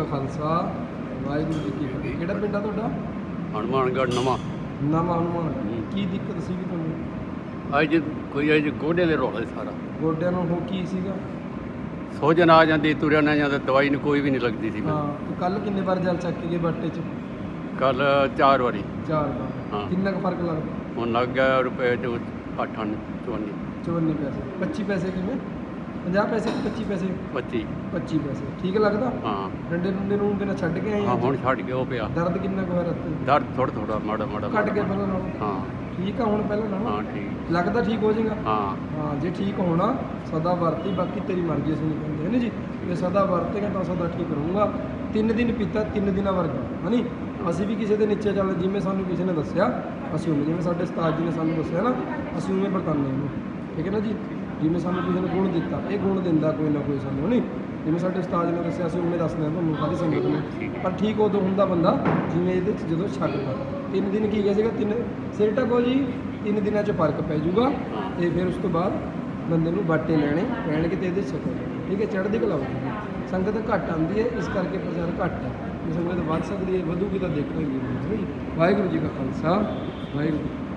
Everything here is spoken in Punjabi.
ਕਾ ਖਾਲਸਾ ਵਾਹਿਗੁਰੂ ਜੀ ਕੀ ਫਤਿਹ। ਕਿਹੜਾ ਪਿੰਡ ਆ ਤੁਹਾਡਾ? ਹਨੂਮਾਨਗੜ੍ਹ ਨਵਾਂ। ਨਵਾਂ ਹਨੂਮਾਨ ਹੂੰ। ਕੀ ਦਿੱਕਤ ਸੀਗੀ ਤੁਹਾਨੂੰ? ਅੱਜ ਕੋਈ ਅੱਜ ਗੋਡੇ ਦੇ ਰੋਲੇ ਸਾਰਾ। ਗੋਡਿਆਂ ਨੂੰ ਹੋ ਕੀ ਸੀਗਾ? ਸੋਜਨ ਆ ਜਾਂਦੀ ਤੁਰਿਆ ਨਾ ਜਾਂਦਾ ਦਵਾਈ ਨੂੰ ਕੋਈ ਵੀ ਨਹੀਂ ਲੱਗਦੀ ਸੀ। ਹਾਂ ਤੇ ਕੱਲ ਕਿੰਨੇ ਵਾਰ ਜਲ ਚੱਕ ਕੇ ਗਏ ਬਾਟੇ ਚ? ਕੱਲ ਚਾਰ ਵਾਰੀ। ਚਾਰ ਵਾਰ। ਹਾਂ। ਕਿੰਨਾ ਕੁ ਫ਼ਰਕ ਲੱਗਦਾ? ਹੁਣ ਲੱਗ ਗਿਆ ਰੁਪਏ ਚ 8 ਚਵੰਨੀ 54 ਪੈਸੇ। 25 ਪੈਸੇ ਕਿਵੇਂ 50 ਪੈਸੇ ਕਿ 25 ਪੈਸੇ। 25 25 ਪੈਸੇ। ਠੀਕ ਲੱਗਦਾ? ਹਾਂ। ਡੰਡੇ ਡੁੰਡੇ ਨੂੰ ਬਿਨਾ ਛੱਡ ਕੇ ਆਏ ਹਾਂ? ਹੁਣ ਛੱਡ ਕੇ ਉਹ ਪਿਆ। ਦਰਦ ਕਿੰਨਾ ਕੁ ਹੋਇਆ ਰੱਤੇ ਦਰਦ ਥੋੜਾ ਥੋੜਾ ਮਾੜਾ ਮਾੜਾ ਗਿਆ ਮਾੜਾ। ਪਹਿਲਾਂ ਨਾਲੋਂ? ਹਾਂ। ਠੀਕ ਆ ਹੁਣ ਪਹਿਲਾਂ ਨਾਲੋਂ? ਹਾਂ ਠੀਕ। ਲੱਗਦਾ ਠੀਕ ਹੋ ਜਾਏਗਾ? ਹਾਂ। ਹਾਂ ਜੇ ਠੀਕ ਹੋਣਾ ਸਦਾ ਵਰਤੀ ਬਾਕੀ ਤੇਰੀ ਮਰਜ਼ੀ ਅਸੀਂ ਨਹੀਂ ਕਹਿੰਦੇ ਹੈ ਨਾ ਜੀ? ਜੇ ਸਦਾ ਵਰਤੇਗਾ ਤਾਂ ਸਦਾ ਠੀਕ ਰਹੂੰਗਾ। ਤਿੰਨ ਦਿਨ ਪੀਤਾ ਤਿੰਨ ਦਿਨਾਂ ਵਰਗਾ ਹਨੀ ਅਸੀਂ ਵੀ ਕਿਸੇ ਦੇ ਨੀਚੇ ਚੱਲ ਜਿਵੇਂ ਸਾਨੂੰ ਕਿਸੇ ਨੇ ਦੱਸਿਆ ਅਸੀਂ ਉਵੇਂ ਜਿਵੇਂ ਸਾਡੇ ਉਸਤਾਦ ਜੀ ਨੇ ਸਾਨੂੰ ਦੱਸਿਆ ਨਾ ਅਸੀਂ ਉਵੇਂ ਵਰਤਾਉਂਦੇ ਇਹਨੂੰ। ਠੀਕ ਹੈ ਨਾ ਜੀ? ਜਿਵੇਂ ਸਾਨੂੰ ਕਿਸੇ ਨੇ ਗੁਣ ਦਿੱਤਾ ਇਹ ਗੁਣ ਦਿੰਦਾ ਕੋਈ ਨਾ ਕੋਈ ਸਾਨੂੰ ਹਨੀ ਜਿਵੇਂ ਸਾਡੇ ਉਸਤਾਦ ਨੇ ਦੱਸਿਆ ਉਵੇਂ ਦੱਸਦੇ ਹਾਂ ਤੁਹਾਨੂੰ ਸਾਰੀ ਸੰਗਤ ਨੂੰ। ਪਰ ਠੀਕ ਉਦੋਂ ਹੁੰਦਾ ਬੰਦਾ ਜਿਵੇਂ ਇਹਦੇ 'ਚ ਜਦੋਂ ਛੱਡਦਾ ਤਿੰਨ ਦਿਨ ਕੀ ਗਿਆ ਸੀਗਾ? ਤਿੰਨ ਸਿਰ ਟਕੋ ਜੀ ਤਿੰਨ ਦਿਨਾਂ 'ਚ ਫ਼ਰਕ ਪੈ ਜਾਊਗਾ ਤੇ ਫਿਰ ਉਸ ਤੋਂ ਬਾਅਦ ਬੰਦੇ ਨੂੰ ਬਾਟੇ ਲੈਣੇ ਪੈਣਗੇ ਤੇ ਇਹਦੇ ਛਕੋ ਠੀਕ ਹੈ ਚੜ੍ਹਦੀ ਕਲਾ ਹੋਊਗੀ ਸੰਗਤ ਘੱਟ ਆਉਂਦੀ ਹੈ ਇਸ ਕਰਕੇ ਪ੍ਰਚਾਰ ਘੱਟ ਹੈ। ਜੇ ਸੰਗਤ ਵੱਧ ਸਕਦੀ ਹੈ ਵਧੂਗੀ ਤਾਂ ਦੇਖਾਂਗੇ ਵਾਹਿਗੁਰੂ ਜੀ ਕਾ ਖਾਲਸਾ ਵਾਹਿਗੁਰੂ